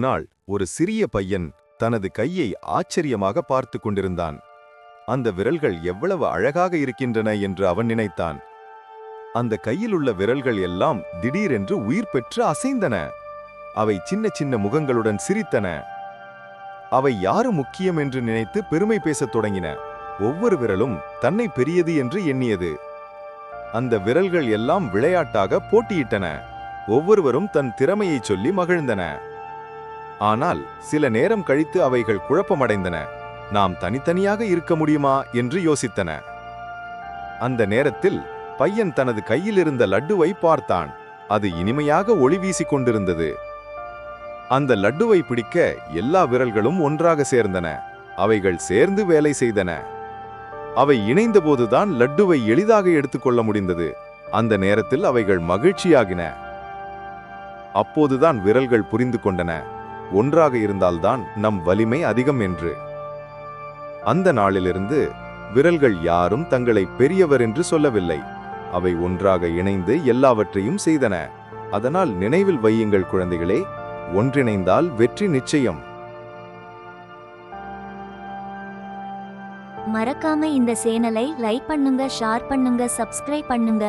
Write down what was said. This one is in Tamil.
நாள் ஒரு சிறிய பையன் தனது கையை ஆச்சரியமாக பார்த்து கொண்டிருந்தான். அந்த விரல்கள் எவ்வளவு அழகாக இருக்கின்றன என்று அவன் நினைத்தான். அந்த கையில் உள்ள விரல்கள் எல்லாம் திடீரென்று உயிர் பெற்று அசைந்தன. அவை சின்ன சின்ன முகங்களுடன் சிரித்தன. அவை யாரு முக்கியம் என்று நினைத்து பெருமை பேசத் தொடங்கின. ஒவ்வொரு விரலும் தன்னை பெரியது என்று எண்ணியது. அந்த விரல்கள் எல்லாம் விளையாட்டாக போட்டியிட்டன. ஒவ்வொருவரும் தன் திறமையைச் சொல்லி மகிழ்ந்தன. ஆனால் சில நேரம் கழித்து அவைகள் குழப்பமடைந்தன. நாம் தனித்தனியாக இருக்க முடியுமா என்று யோசித்தன. அந்த நேரத்தில் பையன் தனது கையில் இருந்த லட்டுவை பார்த்தான். அது இனிமையாக ஒளி வீசிக் கொண்டிருந்தது. அந்த லட்டுவை பிடிக்க எல்லா விரல்களும் ஒன்றாக சேர்ந்தன. அவைகள் சேர்ந்து வேலை செய்தன. அவை இணைந்தபோதுதான் லட்டுவை எளிதாக எடுத்துக்கொள்ள முடிந்தது. அந்த நேரத்தில் அவைகள் மகிழ்ச்சியாகின. அப்போதுதான் விரல்கள் புரிந்து கொண்டன. ஒன்றாக இருந்தால்தான் நம் வலிமை அதிகம் என்று. அந்த நாளிலிருந்து விரல்கள் யாரும் தங்களை பெரியவர் என்று சொல்லவில்லை. அவை ஒன்றாக இணைந்து எல்லாவற்றையும் செய்தன. அதனால் நினைவில் வையுங்கள் குழந்தைகளே ஒன்றிணைந்தால் வெற்றி நிச்சயம். மறக்காம இந்த சேனலை லைக் பண்ணுங்க ஷேர் பண்ணுங்க சப்ஸ்கிரைப் பண்ணுங்க.